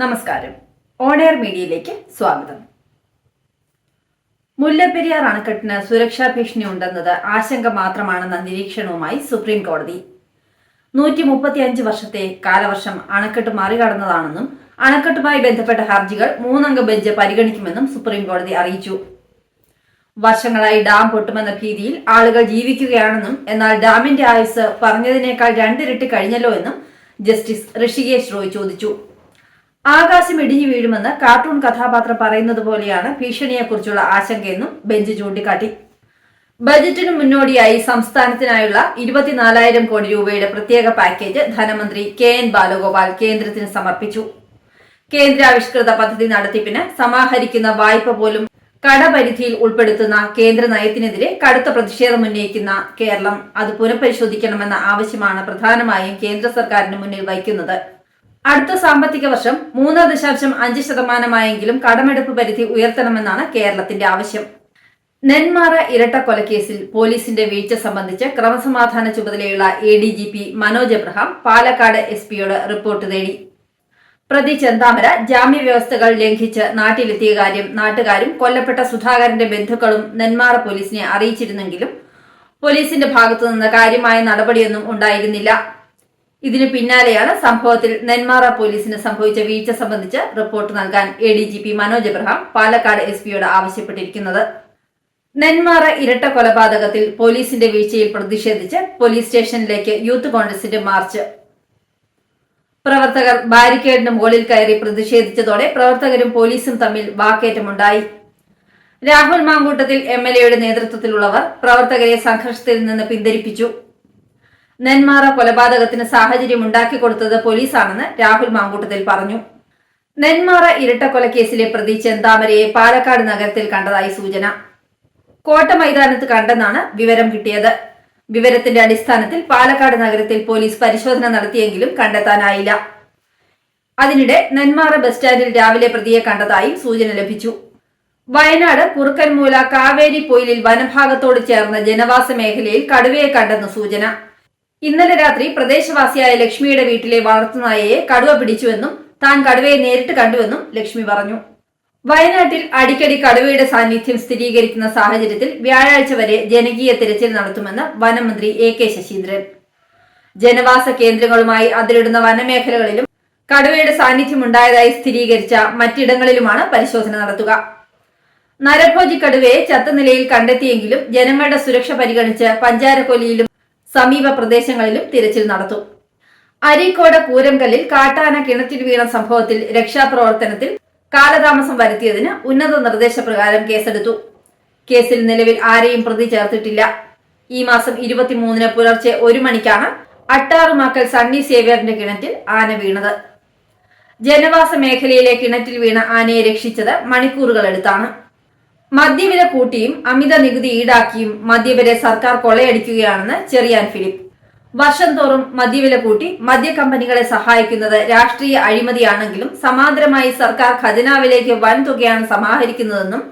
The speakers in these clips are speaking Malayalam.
നമസ്കാരം. ഓണയർ മീഡിയയിലേക്ക് സ്വാഗതം. മുല്ലപ്പെരിയാർ അണക്കെട്ടിന് സുരക്ഷാ ഭീഷണി ഉണ്ടെന്നത് ആശങ്ക മാത്രമാണെന്ന നിരീക്ഷണവുമായി സുപ്രീം കോടതി. നൂറ്റി മുപ്പത്തിയഞ്ച് വർഷത്തെ കാലവർഷം അണക്കെട്ട് മറികടന്നതാണെന്നും അണക്കെട്ടുമായി ബന്ധപ്പെട്ട ഹർജികൾ മൂന്നംഗ ബെഞ്ച് പരിഗണിക്കുമെന്നും സുപ്രീം കോടതി അറിയിച്ചു. വർഷങ്ങളായി ഡാം പൊട്ടുമെന്ന ഭീതിയിൽ ആളുകൾ ജീവിക്കുകയാണെന്നും എന്നാൽ ഡാമിന്റെ ആയുസ് പറഞ്ഞതിനേക്കാൾ രണ്ടിരട്ടി കഴിഞ്ഞല്ലോ എന്നും ജസ്റ്റിസ് ഋഷികേശ് റോയ് ചോദിച്ചു. ആകാശം ഇടിഞ്ഞു വീഴുമെന്ന് കാർട്ടൂൺ കഥാപാത്രം പറയുന്നത് പോലെയാണ് ഭീഷണിയെക്കുറിച്ചുള്ള ആശങ്കയെന്നും ബെഞ്ച് ചൂണ്ടിക്കാട്ടി. ബജറ്റിന് മുന്നോടിയായി സംസ്ഥാനത്തിനായുള്ള ഇരുപത്തിനാലായിരം കോടി രൂപയുടെ പ്രത്യേക പാക്കേജ് ധനമന്ത്രി കെ എൻ ബാലഗോപാൽ കേന്ദ്രത്തിന് സമർപ്പിച്ചു. കേന്ദ്രാവിഷ്കൃത പദ്ധതി നടത്തിപ്പിന് സമാഹരിക്കുന്ന വായ്പ പോലും കടപരിധിയിൽ ഉൾപ്പെടുത്തുന്ന കേന്ദ്ര നയത്തിനെതിരെ കടുത്ത പ്രതിഷേധം ഉന്നയിക്കുന്ന കേരളം. അത് പുനഃപരിശോധിക്കണമെന്ന ആവശ്യമാണ് പ്രധാനമായും കേന്ദ്ര സർക്കാരിന് മുന്നിൽ വയ്ക്കുന്നത്. അടുത്ത സാമ്പത്തിക വർഷം മൂന്ന് ദശാംശം അഞ്ച് ശതമാനമായെങ്കിലും കടമെടുപ്പ് പരിധി ഉയർത്തണമെന്നാണ് കേരളത്തിന്റെ ആവശ്യം. നെന്മാറ ഇരട്ട കൊലക്കേസിൽ പോലീസിന്റെ വീഴ്ച സംബന്ധിച്ച് ക്രമസമാധാന ചുമതലയുള്ള A D G P Manoj Abraham Palakkad S പിയോട് report തേടി. പ്രതി ചെന്താമര ജാമ്യ വ്യവസ്ഥകൾ ലംഘിച്ച് നാട്ടിലെത്തിയ കാര്യം നാട്ടുകാരും കൊല്ലപ്പെട്ട സുധാകരന്റെ ബന്ധുക്കളും നെന്മാറ പോലീസിനെ അറിയിച്ചിരുന്നെങ്കിലും പോലീസിന്റെ ഭാഗത്തുനിന്ന് കാര്യമായ നടപടിയൊന്നും ഉണ്ടായിരുന്നില്ല. ഇതിനു പിന്നാലെയാണ് സംഭവത്തിൽ നെന്മാറ പോലീസിന് സംഭവിച്ച വീഴ്ച സംബന്ധിച്ച് റിപ്പോർട്ട് നൽകാൻ A D G P Manoj Abraham Palakkad S പിയോട് ആവശ്യപ്പെട്ടിരിക്കുന്നത്. നെന്മാറ ഇരട്ട കൊലപാതകത്തിൽ പോലീസിന്റെ വീഴ്ചയിൽ പ്രതിഷേധിച്ച് പോലീസ് സ്റ്റേഷനിലേക്ക് യൂത്ത് കോൺഗ്രസിന്റെ മാർച്ച്. പ്രവർത്തകർ ബാരിക്കേഡിന് മുകളിൽ കയറി പ്രതിഷേധിച്ചതോടെ പ്രവർത്തകരും പോലീസും തമ്മിൽ വാക്കേറ്റമുണ്ടായി. രാഹുൽ മാങ്കൂട്ടത്തിൽ എം എൽ എയുടെ നേതൃത്വത്തിലുള്ളവർ പ്രവർത്തകരെ സംഘർഷത്തിൽ നിന്ന് പിന്തിരിപ്പിച്ചു. നെന്മാറ കൊലപാതകത്തിന് സാഹചര്യം ഉണ്ടാക്കിക്കൊടുത്തത് പോലീസാണെന്ന് രാഹുൽ മാങ്കൂട്ടത്തിൽ പറഞ്ഞു. നെന്മാറ ഇരട്ടക്കൊലക്കേസിലെ പ്രതി ചെന്താമരയെ പാലക്കാട് നഗരത്തിൽ കണ്ടതായി സൂചന. കോട്ട മൈതാനത്ത് കണ്ടെന്നാണ് വിവരം കിട്ടിയത്. വിവരത്തിന്റെ അടിസ്ഥാനത്തിൽ പാലക്കാട് നഗരത്തിൽ പോലീസ് പരിശോധന നടത്തിയെങ്കിലും കണ്ടെത്താനായില്ല. അതിനിടെ നെന്മാറ ബസ് സ്റ്റാൻഡിൽ രാവിലെ പ്രതിയെ കണ്ടതായും സൂചന ലഭിച്ചു. വയനാട് കുറുക്കൻമൂല കാവേരി പൊയിലിൽ വനഭാഗത്തോട് ചേർന്ന ജനവാസ മേഖലയിൽ കടുവയെ കണ്ടെന്ന് സൂചന. ഇന്നലെ രാത്രി പ്രദേശവാസിയായ ലക്ഷ്മിയുടെ വീട്ടിലെ വളർത്തുനായയെ കടുവ പിടിച്ചുവെന്നും താൻ കടുവയെ നേരിട്ട് കണ്ടുവെന്നും ലക്ഷ്മി പറഞ്ഞു. വയനാട്ടിൽ അടിക്കടി കടുവയുടെ സാന്നിധ്യം സ്ഥിരീകരിക്കുന്ന സാഹചര്യത്തിൽ വ്യാഴാഴ്ച വരെ ജനകീയ തിരച്ചിൽ നടത്തുമെന്ന് വനമന്ത്രി എ കെ ശശീന്ദ്രൻ. ജനവാസ കേന്ദ്രങ്ങളുമായി അതിരിടുന്ന വനമേഖലകളിലും കടുവയുടെ സാന്നിധ്യം ഉണ്ടായതായി സ്ഥിരീകരിച്ച മറ്റിടങ്ങളിലുമാണ് പരിശോധന നടത്തുക. നരഭോജി കടുവയെ ചത്ത നിലയിൽ കണ്ടെത്തിയെങ്കിലും ജനങ്ങളുടെ സുരക്ഷ പരിഗണിച്ച് പഞ്ചാരക്കൊല്ലിയിലും സമീപ പ്രദേശങ്ങളിലും തിരച്ചിൽ നടത്തും. അരീക്കോട് കൂരംകല്ലിൽ കാട്ടാന കിണറ്റിൽ വീണ സംഭവത്തിൽ രക്ഷാപ്രവർത്തനത്തിൽ കാലതാമസം വരുത്തിയതിന് ഉന്നത നിർദ്ദേശപ്രകാരം കേസെടുത്തു. കേസിൽ നിലവിൽ ആരെയും പ്രതി ചേർത്തിട്ടില്ല. ഈ മാസം ഇരുപത്തിമൂന്നിന് പുലർച്ചെ ഒരു മണിക്കാണ് അട്ടാറുമാക്കൽ സണ്ണി സേവ്യറിന്റെ കിണറ്റിൽ ആന വീണത്. ജനവാസ മേഖലയിലെ കിണറ്റിൽ വീണ ആനയെ രക്ഷിച്ചത് മണിക്കൂറുകൾ എടുത്താണ് മദ്യവില കൂട്ടിയും അമിത നികുതി ഈടാക്കിയും മദ്യവരെ സർക്കാർ കൊള്ളയടിക്കുകയാണെന്ന് ചെറിയാൻ ഫിലിപ്പ്. വർഷം തോറും മദ്യവില കൂട്ടി മദ്യ കമ്പനികളെ സഹായിക്കുന്നത് രാഷ്ട്രീയ അഴിമതിയാണെങ്കിലും സമാന്തരമായി സർക്കാർ ഖജനാവിലേക്ക് വൻതുകയാണ് സമാഹരിക്കുന്നതെന്നും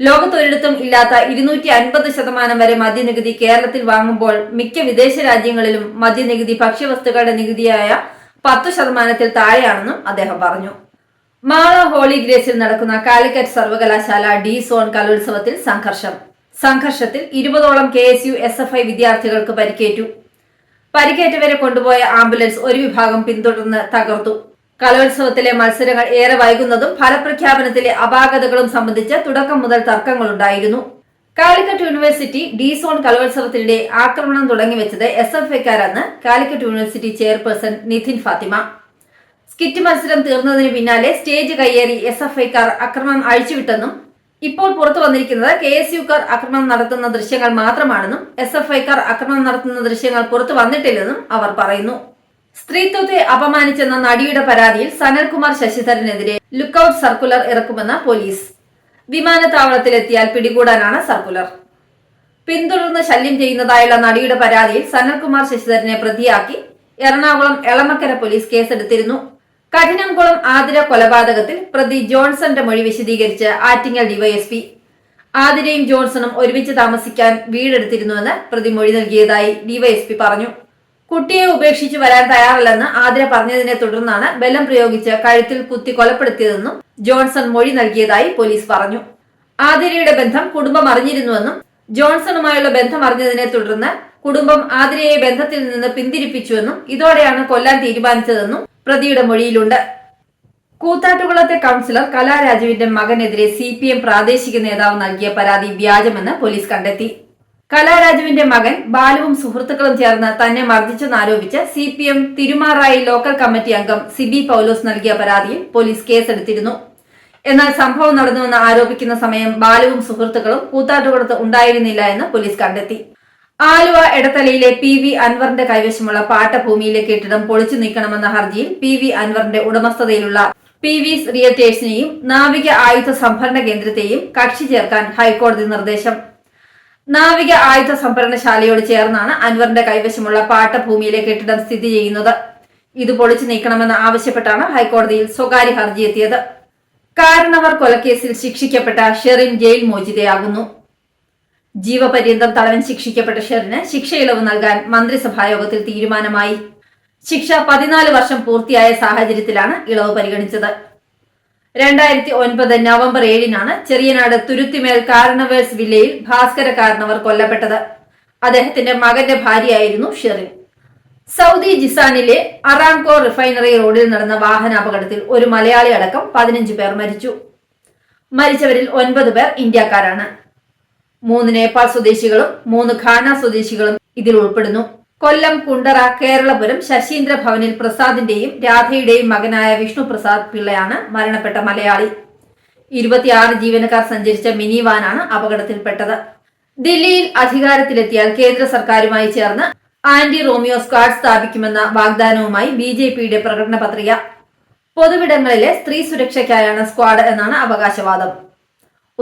ലോകത്തൊരിടത്തും ഇല്ലാത്ത ഇരുന്നൂറ്റി അൻപത് ശതമാനം വരെ മദ്യനികുതി കേരളത്തിൽ വാങ്ങുമ്പോൾ മിക്ക വിദേശ രാജ്യങ്ങളിലും മദ്യനികുതി ഭക്ഷ്യവസ്തുക്കളുടെ നികുതിയായ പത്തു ശതമാനത്തിൽ താഴെയാണെന്നും അദ്ദേഹം പറഞ്ഞു. മാള ഹോളി ഗ്രേസിൽ നടക്കുന്ന കാലിക്കറ്റ് സർവകലാശാല ഡി സോൺ കലോത്സവത്തിൽ സംഘർഷം. സംഘർഷത്തിൽ ഇരുപതോളം K S U S F I വിദ്യാർത്ഥികൾക്ക് പരിക്കേറ്റു. പരിക്കേറ്റവരെ കൊണ്ടുപോയ ആംബുലൻസ് ഒരു വിഭാഗം പിന്തുടർന്ന് തകർത്തു. കലോത്സവത്തിലെ മത്സരങ്ങൾ ഏറെ വൈകുന്നതും ഫലപ്രഖ്യാപനത്തിലെ അപാകതകളും സംബന്ധിച്ച് തുടക്കം മുതൽ തർക്കങ്ങളുണ്ടായിരുന്നു. കാലിക്കറ്റ് യൂണിവേഴ്സിറ്റി ഡി സോൺ കലോത്സവത്തിനിടെ ആക്രമണം തുടങ്ങിവെച്ചത് S F ഐക്കാരെന്ന് Calicut university chairperson Nithin Fathima. Skit മത്സരം തീർന്നതിന് പിന്നാലെ സ്റ്റേജ് കയ്യേറി എസ് എഫ് ഐക്കാർ ആക്രമണം അഴിച്ചുവിട്ടെന്നും ഇപ്പോൾ പുറത്തു വന്നിരിക്കുന്നത് കെ എസ് യുക്കാർ ആക്രമണം നടത്തുന്ന ദൃശ്യങ്ങൾ മാത്രമാണെന്നും എസ് എഫ് ഐക്കാർ ആക്രമണം നടത്തുന്ന ദൃശ്യങ്ങൾ പുറത്തു വന്നിട്ടില്ലെന്നും അവർ പറയുന്നു. സ്ത്രീത്വത്തെ അപമാനിച്ചെന്ന നടിയുടെ പരാതിയിൽ സനൽകുമാർ ശശിധരനെതിരെ ലുക്കൌട്ട് സർക്കുലർ ഇറക്കുമെന്ന പോലീസ്. വിമാനത്താവളത്തിലെത്തിയാൽ പിടികൂടാനാണ് സർക്കുലർ. പിന്തുടർന്ന് ശല്യം ചെയ്യുന്നതായുള്ള നടിയുടെ പരാതിയിൽ സനൽകുമാർ ശശിധരനെ പ്രതിയാക്കി എറണാകുളം എളമക്കര പോലീസ് കേസെടുത്തിരുന്നു. കഠിനംകുളം ആതിര കൊലപാതകത്തിൽ പ്രതി ജോൺസന്റെ മൊഴി വിശദീകരിച്ച് ആറ്റിങ്ങൽ ഡിവൈഎസ്പി. ആതിരയും ജോൺസണും ഒരുമിച്ച് താമസിക്കാൻ വീടെടുത്തിരുന്നുവെന്ന് പ്രതി മൊഴി നൽകിയതായി ഡിവൈഎസ്പി പറഞ്ഞു. കുട്ടിയെ ഉപേക്ഷിച്ച് വരാൻ തയ്യാറല്ലെന്ന് ആതിര പറഞ്ഞതിനെ തുടർന്നാണ് ബലം പ്രയോഗിച്ച് കഴുത്തിൽ കുത്തി കൊലപ്പെടുത്തിയതെന്നും ജോൺസൺ മൊഴി നൽകിയതായി പോലീസ് പറഞ്ഞു. ആതിരയുടെ ബന്ധം കുടുംബം അറിഞ്ഞിരുന്നുവെന്നും ജോൺസണുമായുള്ള ബന്ധം അറിഞ്ഞതിനെ തുടർന്ന് കുടുംബം ആതിരയെ ബന്ധത്തിൽ നിന്ന് പിന്തിരിപ്പിച്ചുവെന്നും ഇതോടെയാണ് കൊല്ലാൻ തീരുമാനിച്ചതെന്നും പ്രതിയുടെ മൊഴിയിലുണ്ട്. കൂത്താട്ടുകുളത്തെ കൌൺസിലർ കലാരാജുവിന്റെ മകനെതിരെ സി പി എം പ്രാദേശിക നേതാവ് നൽകിയ പരാതി വ്യാജമെന്ന് പോലീസ് കണ്ടെത്തി. കലാരാജുവിന്റെ മകൻ ബാലുവും സുഹൃത്തുക്കളും ചേർന്ന് തന്നെ മർദ്ദിച്ചെന്നാരോപിച്ച് C P M Thirumarady local committee അംഗം സിബി പൌലോസ് നൽകിയ പരാതിയിൽ പോലീസ് കേസെടുത്തിരുന്നു. എന്നാൽ സംഭവം നടന്നുവെന്ന് ആരോപിക്കുന്ന സമയം ബാലുവും സുഹൃത്തുക്കളും കൂത്താട്ടുകുളത്ത് ഉണ്ടായിരുന്നില്ല എന്ന് പോലീസ് കണ്ടെത്തി. ആലുവ എടത്തലയിലെ പി വി അൻവറിന്റെ കൈവശമുള്ള പാട്ടഭൂമിയിലെ കെട്ടിടം പൊളിച്ചു നീക്കണമെന്ന ഹർജിയിൽ പി വി അൻവറിന്റെ ഉടമസ്ഥതയിലുള്ള പി വി റിയറ്റേഴ്സിനെയും നാവിക ആയുധ സംഭരണ കേന്ദ്രത്തെയും കക്ഷി ചേർക്കാൻ ഹൈക്കോടതി നിർദ്ദേശം. നാവിക ആയുധ സംഭരണശാലയോട് ചേർന്നാണ് അൻവറിന്റെ കൈവശമുള്ള പാട്ടഭൂമിയിലെ കെട്ടിടം സ്ഥിതി ചെയ്യുന്നത്. ഇത് പൊളിച്ചു നീക്കണമെന്ന് ആവശ്യപ്പെട്ടാണ് ഹൈക്കോടതിയിൽ സ്വകാര്യ ഹർജി എത്തിയത്. കാരണവർ കൊലക്കേസിൽ ശിക്ഷിക്കപ്പെട്ട ഷെറിൻ ജയിൽ മോചിതയാകുന്നു. ജീവപര്യന്തം തടവൻ ശിക്ഷിക്കപ്പെട്ട ഷെറിന് ശിക്ഷയിളവ് നൽകാൻ മന്ത്രിസഭായോഗത്തിൽ തീരുമാനമായി. ശിക്ഷ പതിനാല് വർഷം പൂർത്തിയായ സാഹചര്യത്തിലാണ് ഇളവ് പരിഗണിച്ചത്. രണ്ടായിരത്തി ഒൻപത് നവംബർ ഏഴിനാണ് ചെറിയനാട് തുരുത്തിമേൽ കാരണവേഴ്സ് വില്ലയിൽ ഭാസ്കര കാരണവർ കൊല്ലപ്പെട്ടത്. അദ്ദേഹത്തിന്റെ മകന്റെ ഭാര്യയായിരുന്നു ഷെറിൻ. സൗദി ജിസാനിലെ അറാംകോ റിഫൈനറി റോഡിൽ നടന്ന വാഹനാപകടത്തിൽ ഒരു മലയാളി അടക്കം പതിനഞ്ച് പേർ മരിച്ചു. മരിച്ചവരിൽ ഒൻപത് പേർ ഇന്ത്യക്കാരാണ്. മൂന്ന് നേപ്പാൾ സ്വദേശികളും മൂന്ന് ഘാന സ്വദേശികളും ഇതിൽ ഉൾപ്പെടുന്നു. കൊല്ലം കുണ്ടറ കേരളപുരം ശശീന്ദ്ര ഭവനിൽ പ്രസാദിന്റെയും രാധയുടെയും മകനായ വിഷ്ണു പ്രസാദ് പിള്ളയാണ് മരണപ്പെട്ട മലയാളി. ഇരുപത്തിയാറ് ജീവനക്കാർ സഞ്ചരിച്ച മിനി വാനാണ് അപകടത്തിൽപ്പെട്ടത്. ദില്ലിയിൽ അധികാരത്തിലെത്തിയാൽ കേന്ദ്ര സർക്കാരുമായി ചേർന്ന് ആന്റി റോമിയോ സ്ക്വാഡ് സ്ഥാപിക്കുമെന്ന വാഗ്ദാനവുമായി ബി ജെ പിയുടെ പ്രകടന പത്രിക പൊതുവിടങ്ങളിലെ സ്ത്രീ സുരക്ഷയ്ക്കായാണ് സ്ക്വാഡ് എന്നാണ് അവകാശവാദം.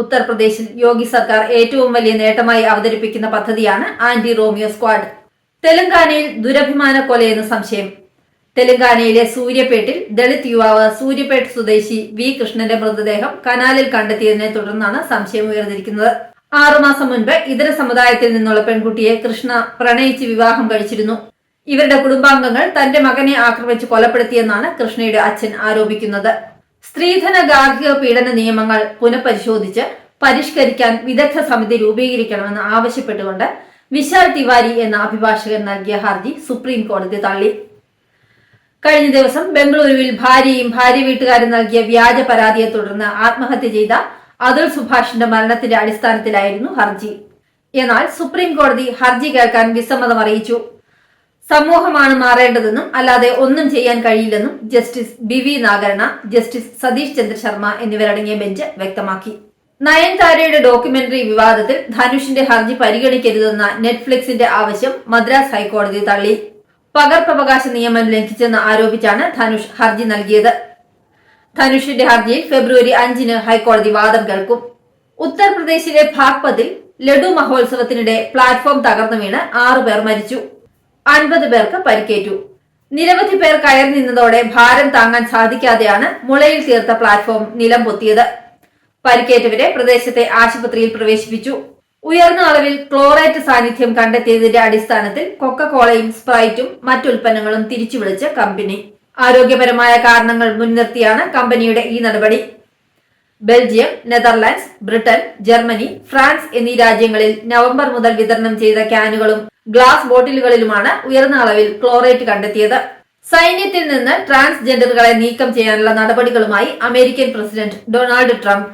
ഉത്തർപ്രദേശിൽ യോഗി സർക്കാർ ഏറ്റവും വലിയ നേട്ടമായി അവതരിപ്പിക്കുന്ന പദ്ധതിയാണ് ആന്റി റോമിയോ സ്ക്വാഡ്. തെലങ്കാനയിൽ ദുരഭിമാന കൊലയെന്ന് സംശയം. തെലങ്കാനയിലെ സൂര്യപേട്ടിൽ ദളിത് യുവാവ് സൂര്യപേട്ട് സ്വദേശി വി കൃഷ്ണന്റെ മൃതദേഹം കനാലിൽ കണ്ടെത്തിയതിനെ തുടർന്നാണ് സംശയം ഉയർന്നിരിക്കുന്നത്. ആറുമാസം മുൻപ് ഇതര സമുദായത്തിൽ നിന്നുള്ള പെൺകുട്ടിയെ കൃഷ്ണ പ്രണയിച്ച് വിവാഹം കഴിച്ചിരുന്നു. ഇവരുടെ കുടുംബാംഗങ്ങൾ തന്റെ മകനെ ആക്രമിച്ച് കൊലപ്പെടുത്തിയെന്നാണ് കൃഷ്ണയുടെ അച്ഛൻ ആരോപിക്കുന്നത്. സ്ത്രീധന ഗാർഹിക പീഡന നിയമങ്ങൾ പുനഃപരിശോധിച്ച് പരിഷ്കരിക്കാൻ വിദഗ്ധ സമിതി രൂപീകരിക്കണമെന്ന് ആവശ്യപ്പെട്ടുകൊണ്ട് വിശാൽ തിവാരി എന്ന അഭിഭാഷകൻ നൽകിയ ഹർജി സുപ്രീം കോടതി തള്ളി. കഴിഞ്ഞ ദിവസം ബംഗളൂരുവിൽ ഭാര്യയും ഭാര്യ വീട്ടുകാരും നൽകിയ വ്യാജ പരാതിയെ തുടർന്ന് ആത്മഹത്യ ചെയ്ത അതുൽ സുഭാഷിന്റെ മരണത്തിന്റെ അടിസ്ഥാനത്തിലായിരുന്നു ഹർജി. എന്നാൽ സുപ്രീം കോടതി ഹർജി കേൾക്കാൻ വിസമ്മതം അറിയിച്ചു. സമൂഹമാണ് മാറേണ്ടതെന്നും അല്ലാതെ ഒന്നും ചെയ്യാൻ കഴിയില്ലെന്നും justice B V Nagarathna justice Satish Chandra Sharma എന്നിവരടങ്ങിയ ബെഞ്ച് വ്യക്തമാക്കി. നയൻതാരയുടെ ഡോക്യുമെന്ററി വിവാദത്തിൽ ധനുഷിന്റെ ഹർജി പരിഗണിക്കരുതെന്ന നെറ്റ്ഫ്ലിക്സിന്റെ ആവശ്യം മദ്രാസ് ഹൈക്കോടതി തള്ളി. പകർപ്പവകാശ നിയമം ലംഘിച്ചെന്ന് ആരോപിച്ചാണ് ധനുഷ് ഹർജി നൽകിയത്. ധനുഷിന്റെ ഹർജിയിൽ ഫെബ്രുവരി അഞ്ചിന് ഹൈക്കോടതി വാദം കേൾക്കും. ഉത്തർപ്രദേശിലെ ഭാഗ്പതിൽ ലഡു മഹോത്സവത്തിനിടെ പ്ലാറ്റ്ഫോം തകർന്നു വീണ് ആറുപേർ മരിച്ചു. അൻപത് പേർക്ക് പരിക്കേറ്റു. നിരവധി പേർ കയറി നിന്നതോടെ ഭാരം താങ്ങാൻ സാധിക്കാതെയാണ് മുളയിൽ തീർത്ത പ്ലാറ്റ്ഫോം നിലം പൊത്തിയത്. പരിക്കേറ്റവരെ പ്രദേശത്തെ ആശുപത്രിയിൽ പ്രവേശിപ്പിച്ചു. ഉയർന്ന അളവിൽ ക്ലോറേറ്റ് സാന്നിധ്യം കണ്ടെത്തിയതിന്റെ അടിസ്ഥാനത്തിൽ കൊക്കക്കോളയും സ്പ്രൈറ്റും മറ്റുൽപ്പന്നങ്ങളും തിരിച്ചുവിളിച്ച് കമ്പനി. ആരോഗ്യപരമായ കാരണങ്ങൾ മുൻനിർത്തിയാണ് കമ്പനിയുടെ ഈ നടപടി. Belgium Netherlands Britain Germany France എന്നീ രാജ്യങ്ങളിൽ നവംബർ മുതൽ വിതരണം ചെയ്ത ക്യാനുകളും ഗ്ലാസ് ബോട്ടിലുകളിലുമാണ് ഉയർന്ന അളവിൽ ക്ലോറേറ്റ് കണ്ടെത്തിയത്. സൈന്യത്തിൽ നിന്ന് ട്രാൻസ്ജെൻഡറുകളെ നീക്കം ചെയ്യാനുള്ള നടപടികളുമായി അമേരിക്കൻ പ്രസിഡന്റ് ഡൊണാൾഡ് ട്രംപ്.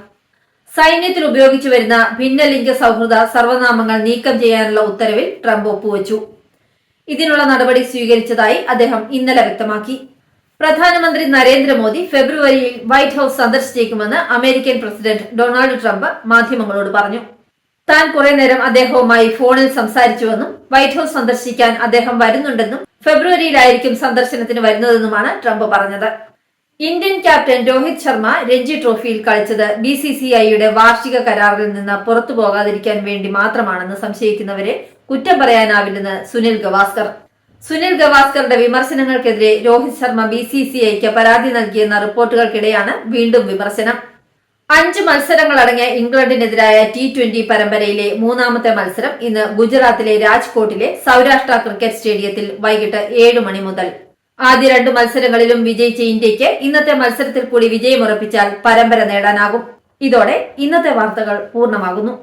സൈന്യത്തിൽ ഉപയോഗിച്ചു വരുന്ന ഭിന്നലിംഗ സൗഹൃദ സർവനാമങ്ങൾ നീക്കം ചെയ്യാനുള്ള ഉത്തരവിൽ ട്രംപ് ഒപ്പുവച്ചു. ഇതിനുള്ള നടപടി സ്വീകരിച്ചതായി അദ്ദേഹം ഇന്നലെ വ്യക്തമാക്കി. പ്രധാനമന്ത്രി നരേന്ദ്രമോദി ഫെബ്രുവരിയിൽ വൈറ്റ് ഹൌസ് സന്ദർശിച്ചേക്കുമെന്ന് അമേരിക്കൻ പ്രസിഡന്റ് ഡൊണാൾഡ് ട്രംപ് മാധ്യമങ്ങളോട് പറഞ്ഞു. താൻ കുറെ നേരം അദ്ദേഹവുമായി ഫോണിൽ സംസാരിച്ചുവെന്നും വൈറ്റ് ഹൌസ് സന്ദർശിക്കാൻ അദ്ദേഹം വരുന്നുണ്ടെന്നും ഫെബ്രുവരിയിലായിരിക്കും സന്ദർശനത്തിന് വരുന്നതെന്നുമാണ് ട്രംപ് പറഞ്ഞത്. ഇന്ത്യൻ ക്യാപ്റ്റൻ രോഹിത് ശർമ്മ രഞ്ജി ട്രോഫിയിൽ കളിച്ചത് ബി സി സി ഐയുടെ വാർഷിക കരാറിൽ നിന്ന് പുറത്തു പോകാതിരിക്കാൻ വേണ്ടി മാത്രമാണെന്ന് സംശയിക്കുന്നവരെ കുറ്റം പറയാനാവില്ലെന്ന് സുനിൽ ഗവാസ്കർ. സുനിൽ ഗവാസ്കറുടെ വിമർശനങ്ങൾക്കെതിരെ Rohit Sharma B C C ഐക്ക് പരാതി നൽകിയെന്ന റിപ്പോർട്ടുകൾക്കിടെയാണ് വീണ്ടും വിമർശനം. അഞ്ച് മത്സരങ്ങളടങ്ങിയ ഇംഗ്ലണ്ടിനെതിരായ ടി ട്വന്റി പരമ്പരയിലെ മൂന്നാമത്തെ മത്സരം ഇന്ന് ഗുജറാത്തിലെ രാജ്കോട്ടിലെ സൗരാഷ്ട്ര ക്രിക്കറ്റ് സ്റ്റേഡിയത്തിൽ വൈകിട്ട് ഏഴ് മണി മുതൽ. ആദ്യ രണ്ട് മത്സരങ്ങളിലും വിജയിച്ച ഇന്ത്യയ്ക്ക് ഇന്നത്തെ മത്സരത്തിൽ കൂടി വിജയമുറപ്പിച്ചാൽ പരമ്പര നേടാനാകും. ഇതോടെ ഇന്നത്തെ വാർത്തകൾ പൂർണമാകുന്നു.